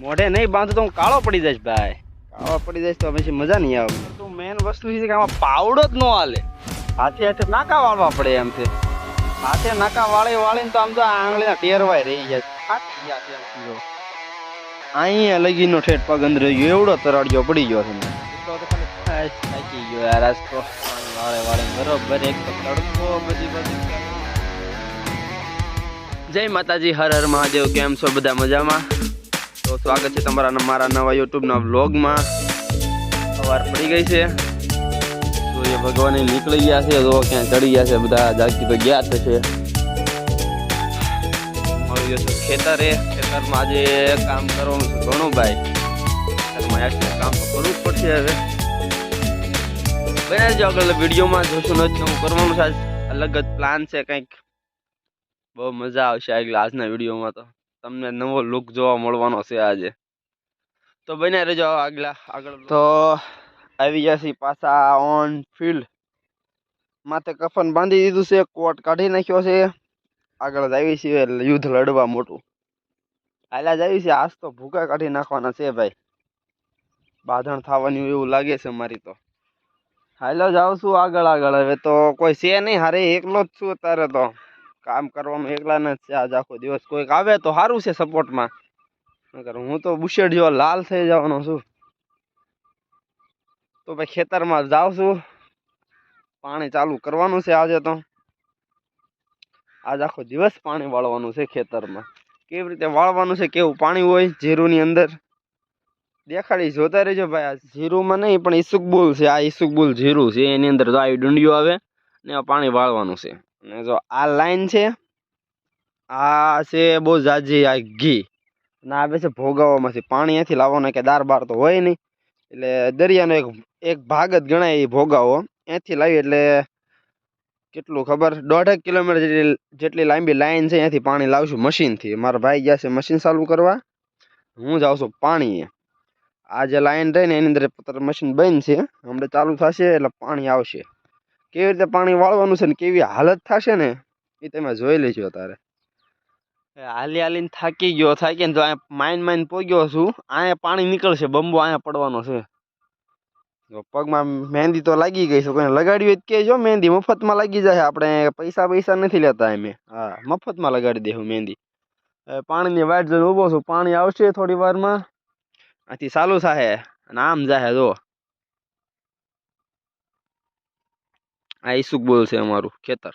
મોઢે નહીં બાંધું તો હું કાળો પડી જઈશ ભાઈ. કાળો પડી જઈશ તો પછી મજા નહીં આવે. તો મેન વસ્તુ છે કે આમાં પાવડો જ ન હાલે. હાથે હાથે નાકા વાળવા પડે એમ છે. હાથે નાકા વાળી વાળીને તો આમ તો આ આંગળીના ટેરવાય રહી જાય. અહીંયા લગીનો ઠેઠ પગ અંદર ગયો એવડો તરાડ્યો પડી ગયો છે. થાકી ગયો યાર આજ તો વાળે વાળે બરોબર એક તો તડકો બધી બધી જય માતાજી હર હર મહાદેવ કેમ છો? બધા મજામાં? તો સ્વાગત છે તમારા મારા નવા યુટ્યુબના વ્લોગમાં. સવાર પડી ગઈ છે. સૂર્ય ભગવાન નીકળી ગયા છે. જો ક્યાં ચડી ગયા છે બધા. જાગી તો ગયા જ છે મળ્યો છે ખેતરે. ખેતરમાં આજે કામ કરવાનું છે ઘણું ભાઈ ખેતરમાં કામ તો કરવું જ પડશે હવે. બને જો આગળ વિડીયોમાં. જોશું નથી હું કરવાનું છે અલગ જ પ્લાન છે કંઈક. બહુ મજા આવશે આગળ આજના વિડીયોમાં તો. તમને નવો લુક જોવા મળવાનો છે આજે. તો બને રહેજો આગલા, આગળ તો આવી છીએ પાછા ઓન ફિલ્ડ માથે કફન બાંધી દીધું છે, કોટ કાઢી નાખ્યો છે. આગળ જ આવી છે યુદ્ધ લડવા મોટું. આલા જ આવી છે આજ તો ભૂકા કાઢી નાખવાના છે ભાઈ. બાંધણ થવાની એવું લાગે છે મારી તો. હાલો જાઉં છું આગળ આગળ. હવે તો કોઈ છે નહીં, હારે એકલો જ છું અત્યારે તો. કામ કરવાનું એકલાના જ છે આજ આખો દિવસ. કોઈક આવે તો સારું છે સપોર્ટમાં નકર હું તો બુશેડ જેવો લાલ થઈ જવાનો છું. તો ભાઈ ખેતરમાં જાઉં છું. પાણી ચાલુ કરવાનું છે આજે તો. આજ આખો દિવસ પાણી વાળવાનું છે ખેતરમાં. કેવી રીતે વાળવાનું છે, કેવું પાણી હોય, જીરુની અંદર? દેખાડી જોતા રહેજો ભાઈ, આ જીરુમાં નહીં, પણ ઈસુકબુલ છે, આ ઈસુકબુલ જીરું છે. એની અંદર તો આવી ડુંડીઓ આવે ને પાણી વાળવાનું છે. અને જો આ લાઈન છે, આ છે બહુ જાજી આ ઘી. અને આવે છે ભોગાવામાંથી. પાણી અહીંથી લાવવાનું કે દાર બાર તો હોય નહીં. એટલે દરિયાનો એક એક ભાગ જ ગણાય એ ભોગાવો. અહીંથી લાવી એટલે કેટલું ખબર? દોઢેક કિલોમીટર જેટલી જેટલી લાંબી લાઈન છે, અહીંથી પાણી લાવશું મશીનથી. મારા ભાઈ ગયા છે મશીન ચાલુ કરવા. હું જાઉં છું પાણીએ. આ જે લાઈન રહી ને એની અંદર મશીન બંધ છે. હમણાં ચાલુ થશે એટલે પાણી આવશે. કેવી રીતે પાણી વાળવાનું છે ને કેવી હાલત થશે ને, એ તમે જોઈ લેજો તારે હાલી હાલીને થાકી ગયો થાકીને જો અહીંયા માઇન માઇન પોગ્યો છું, અહીંયા પાણી નીકળશે, બંબો અહીંયા પડવાનો છે. જો પગમાં મહેંદી તો લાગી ગઈ છે, કોઈને લગાડવી હોય કે જો મહેંદી મફતમાં લાગી જાય, આપણે પૈસા પૈસા નથી લેતા અમે હા, મફતમાં લગાડી દેવું મહેંદી. પાણીની વાટ જોઈને ઊભો છું, પાણી આવશે થોડી વારમાં. આથી ચાલુ થાય અને આમ જાય જો. આ ઈસુક બોલ છે અમારું, ખેતર.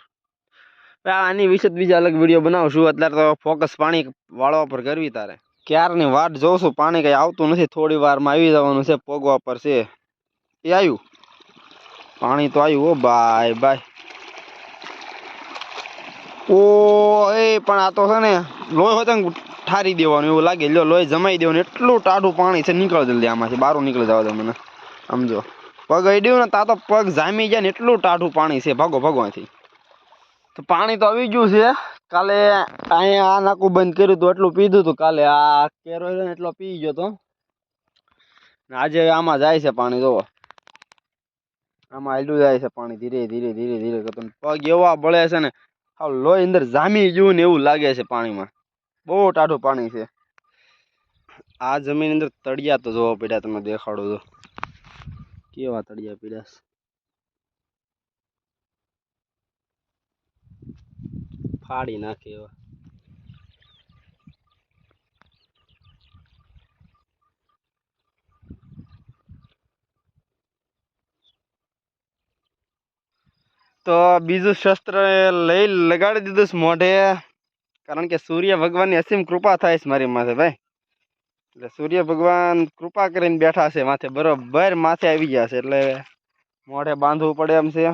આની વિશે બીજા અલગ વીડિયો બનાવશું. અત્યારે તો ફોકસ પાણી વાળવા પર કરવી તારે. ક્યારની વાટ જોઉં છું પાણી કંઈ આવતું નથી. થોડી વારમાં આવી જવાનું છે, પોગવા પર છે. એ આવ્યું પાણી તો આવ્યું ઓ બાય બાય ઓ, એ પણ આ તો છે ને, લોહી હોય તો ઠારી દેવાનું એવું લાગે. લ્યો, લોહી જમાઈ દેવાનું. એટલું ટાઢું પાણી છે. નીકળ જલ્દી આમાંથી. બહાર નીકળી જવા દે મને સમજો. પગ અડ્યું ને તા તો પગ જામી જાય ને એટલું ટાઢું પાણી છે, ભાગો ભાગો તો પાણી તો આવી ગયું છે. કાલે અહીંયા આ નાકું બંધ કર્યું હતું, એટલું પીધું હતું. કાલે આ કેરો ને એટલો પી ગયો તો ને આજે આમાં જાય છે પાણી, જોવો. આમાં હાલ્યું જાય છે પાણી, ધીરે ધીરે ધીરે ધીરે કરતો પગ એવા બળે છે ને, હાવ લોહી અંદર જામી ગયું ને એવું લાગે છે પાણીમાં. બહુ ટાઢું પાણી છે. આ જમીન અંદર તળિયા તો જોવા પડ્યા, તમે દેખાડો તો. કેવા તળિયા પીડ્યા ફાડી નાખે એવા. તો બીજું શસ્ત્ર લઈ લગાડી દીધું મોઢે. કારણ કે સૂર્ય ભગવાનની અસીમ કૃપા થાય છે મારી માથે, ભાઈ. એટલે સૂર્ય ભગવાન કૃપા કરીને બેઠા છે માથે, બરોબર માથે આવી ગયા છે, એટલે મોઢે બાંધવું પડે એમ છે.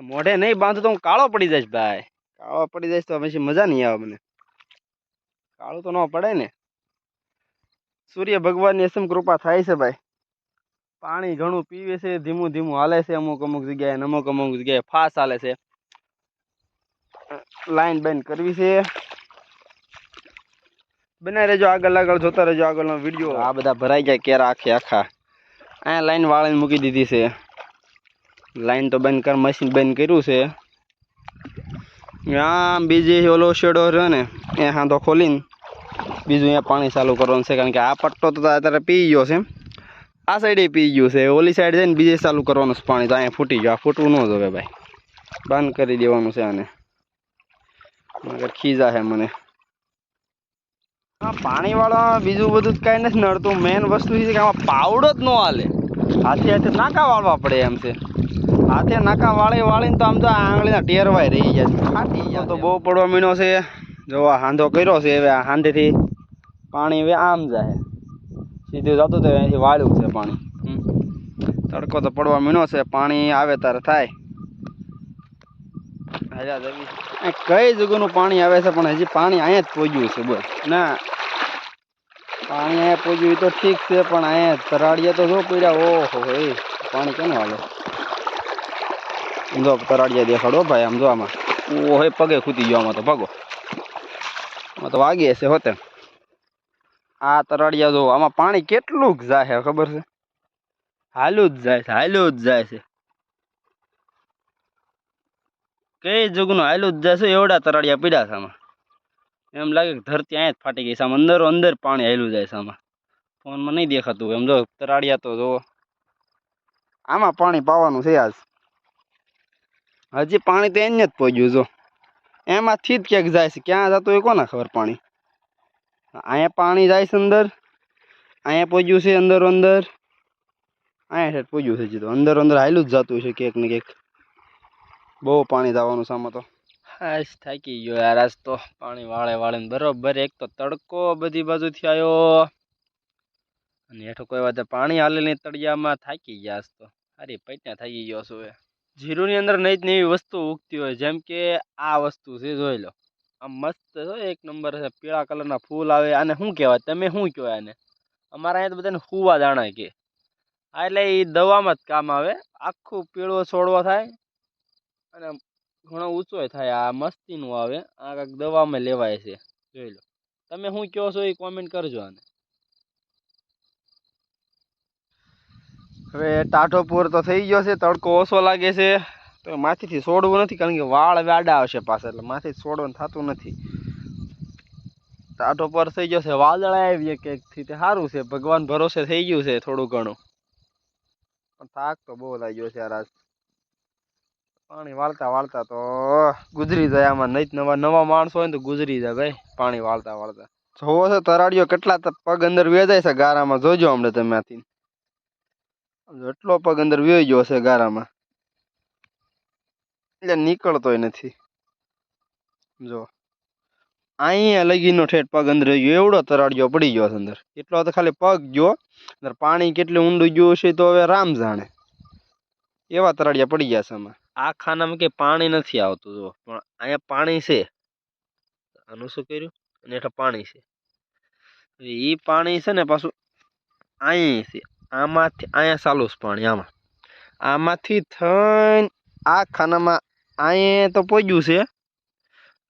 મોઢે નહીં બાંધું તો હું કાળો પડી જઈશ ભાઈ. કાળો પડી જઈશ તો પછી મજા નહીં આવે મને. કાળું તો ન પડે ને. સૂર્ય ભગવાનની અસમ કૃપા થાય છે ભાઈ. પાણી ઘણું પીવે છે, ધીમું ધીમું હાલે છે, અમુક અમુક જગ્યાએ અમુક અમુક જગ્યાએ ફાસ હાલે છે. લાઈન બાઈન કરવી છે. બનાવી રહેજો આગળ આગળ જોતા રહેજો આગળનો વીડિયો આ બધા ભરાઈ જાય કેરા આખે આખા. અહીંયા લાઈન વાળીને મૂકી દીધી છે. લાઈન તો બંધ કર મશીન બંધ કર્યું છે. આમ બીજી ઓલો શેડો રહ્યો ને, એ હાંધો ખોલીને બીજું અહીંયા પાણી ચાલુ કરવાનું છે, કારણ કે આ પટ્ટો તો અત્યારે પી ગયો છે. આ સાઈડે પી ગયું છે. ઓલી સાઈડ જઈને બીજે ચાલુ કરવાનું છે પાણી, તો અહીંયા ફૂટી ગયું. આ ફૂટવું ન જોવે ભાઈ. બંધ કરી દેવાનું છે આને. ખીજા છે મને. આ પાણી વાળા બીજું બધું કાંઈ નથી નડતું મેન વસ્તુ છે કે આમાં પાવડો જ ન હાલે. હાથે હાથે નાકા વાળવા પડે એમ છે. હાથે નાકા વાળી વાળીને તો આમ તો આ આંગળીના ટેરવાય રહી જાય છે. ફાટી જાય તો બહુ પડવા મીનો છે. જો આ હાંધો કર્યો છે હવે આ હાંધેથી પાણી હવે આમ જાય. સીધું જતું તો અહીંથી વાળ્યું છે પાણી. હમ. તડકો તો પડવા મીનો છે. પાણી આવે ત્યારે થાય. કઈ જગ્યાનું પાણી આવે છે પણ હજી પાણી અહીંયા જ પહોંચ્યું છે બોલ ના. પાણી અહીંયા પહોંચ્યું એ તો ઠીક છે પણ અહીંયા તરાડિયા તો જો પડ્યા? ઓહો એ પાણી કેને હાલે જો તરાડિયા દેખાડો ભાઈ આમ જો આમાં. ઓહો એ પગે ખૂતી ગયો આમાં તો ભાગો. આમાં તો વાગે છે હોતે. આ તરાડિયા જો આમાં પાણી કેટલું જાય છે ખબર છે? હાલું જ જાય છે હાલું જ જાય છે. કઈ જગનું હાલું જ છે એવડા તરાડિયા પીડ્યા છે એમ લાગે કે ધરતી અહીંયા જ ફાટી ગઈ આમ અંદર અંદર પાણી હાલું જાય આમાં. ફોનમાં નહીં દેખાતું એમ જો તરાડિયા તો જો આમાં પાણી પાવાનું છે આજ. હજી પાણી તો એને જ પહોંચ્યું જો. એમાંથી જ ક્યાંક જાય છે, ક્યાં જતું હોય કોને ખબર પાણી? અહીંયા પાણી જાય છે અંદર અહીંયા પહોંચ્યું છે અંદર અંદર. અહીંયા ઠેઠ પહોંચ્યું છે હજી તો. અંદર અંદર હાલ્યું જ જતું છે ક્યાંક ને ક્યાંક. બહુ પાણી જવાનું સામે તો. હાશ, થાકી ગયો યાર આજ તો. પાણી વાળે વાળે ને બરોબર, એક તો તડકો બધી બાજુથી આવ્યો અને હેઠો કોઈ વાત પાણી હાલે નહીં તળિયામાં થાકી ગયા આજ તો. અરે પૈટ્યા થાકી ગયો છું હવે. જીરુની અંદર નહીં જ એવી વસ્તુ ઉગતી હોય, જેમ કે આ વસ્તુ છે, જોઈ લો. આમ મસ્ત છે, એક નંબર છે, પીળા કલરના ફૂલ આવે. આને શું કહેવાય? તમે શું કહો આને? અમારા અહીંયા તો બધાને હુવા દાણા કે. હા એટલે એ દવામાં જ કામ આવે. આખું પીળો છોડવો થાય અને ઘણો ઊંચો થાય. આ મસ્તીનું આવે. આ કાંઈક દવામાં લેવાય છે. જોઈ લો. તમે શું કહો છો એ કોમેન્ટ કરજો આને. હવે ટાઢો પૂર તો થઈ ગયો છે. તડકો ઓછો લાગે છે. તો માથેથી છોડવું નથી કારણ કે વાળ વાડા આવશે પાછા. એટલે માથેથી છોડવાનું થતું નથી. ટાઢો પર થઈ ગયો છે. વાદળ આવી કંઈકથી તે સારું છે. ભગવાન ભરોસે થઈ ગયું છે થોડું ઘણું. પણ થાક તો બહુ લાગ્યો છે આ આજ પાણી વાળતા વાળતા તો ગુજરી જાય આમાં. નહીં નવા નવા માણસો હોય ને તો ગુજરી જાય ભાઈ, પાણી વાળતા વાળતા. જોવો છે તરાડીઓ કેટલા પગ અંદર વેજાય છે ગારામાં. જોજો હમણે તમે આથી. એટલો પગ અંદર વ્યોઈ ગયો છે ગારામાં. એટલે નીકળતોય નથી. જો. અહીંયા લગીનો ઠેઠ પગ અંદર ગયો. એવડો તરાડ્યો પડી ગયો છે અંદર. એટલો તો ખાલી પગ ગયો. અંદર પાણી કેટલું ઊંડું ગયું છે તો હવે રામ જાણે. એવા તરાડિયા પડી ગયા છે આમાં. આ ખાનામાં કે પાણી નથી આવતું જો પણ અહીંયા પાણી છે. આનું શું કર્યું? અને હેઠળ પાણી છે. એ પાણી છે ને પાછું અહીં છે. આમાંથી, અહીંયા ચાલુ છે પાણી, આમાં. આમાંથી થઈને આ ખાનામાં અહીંયા તો પહોંચ્યું છે.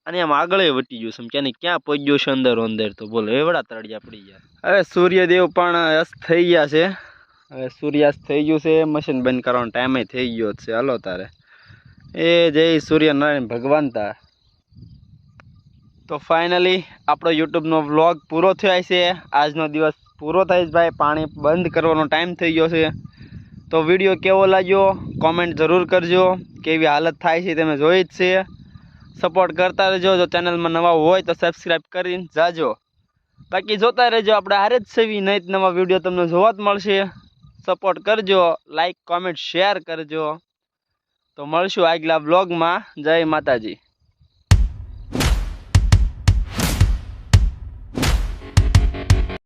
અને આમ આગળ વટી ગયું છે. ને ક્યાં પહોંચ્યું છે અંદર અંદર તો બોલો. એવડા તળિયા પડી ગયા. હવે સૂર્યદેવ પણ અસ્ત થઈ ગયા છે. હવે સૂર્યાસ્ત થઈ ગયું છે. મશીન બંધ કરવાનો ટાઈમે થઈ ગયો છે. હાલો તારે. એ જય સૂર્યનારાયણ ભગવાન તા. તો ફાઇનલી આપણો યુટ્યુબનો વ્લોગ પૂરો થયો છે આજનો દિવસ પૂરો થાય છે ભાઈ. પાણી બંધ કરવાનો ટાઈમ થઈ ગયો છે. તો વીડિયો કેવો લાગ્યો? કોમેન્ટ જરૂર કરજો. કેવી હાલત થાય છે તમે જોઈ જ છે. સપોર્ટ કરતા રહેજો. જો ચેનલમાં નવા હોય તો સબસ્ક્રાઈબ કરીને જાજો. બાકી જોતા રહેજો. આપણે હારે જ સેવી નહીં નવા વીડિયો તમને જોવા જ મળશે. સપોર્ટ કરજો. લાઈક કોમેન્ટ શેર કરજો. તો મળશું આગલા બ્લોગમાં જય માતાજી.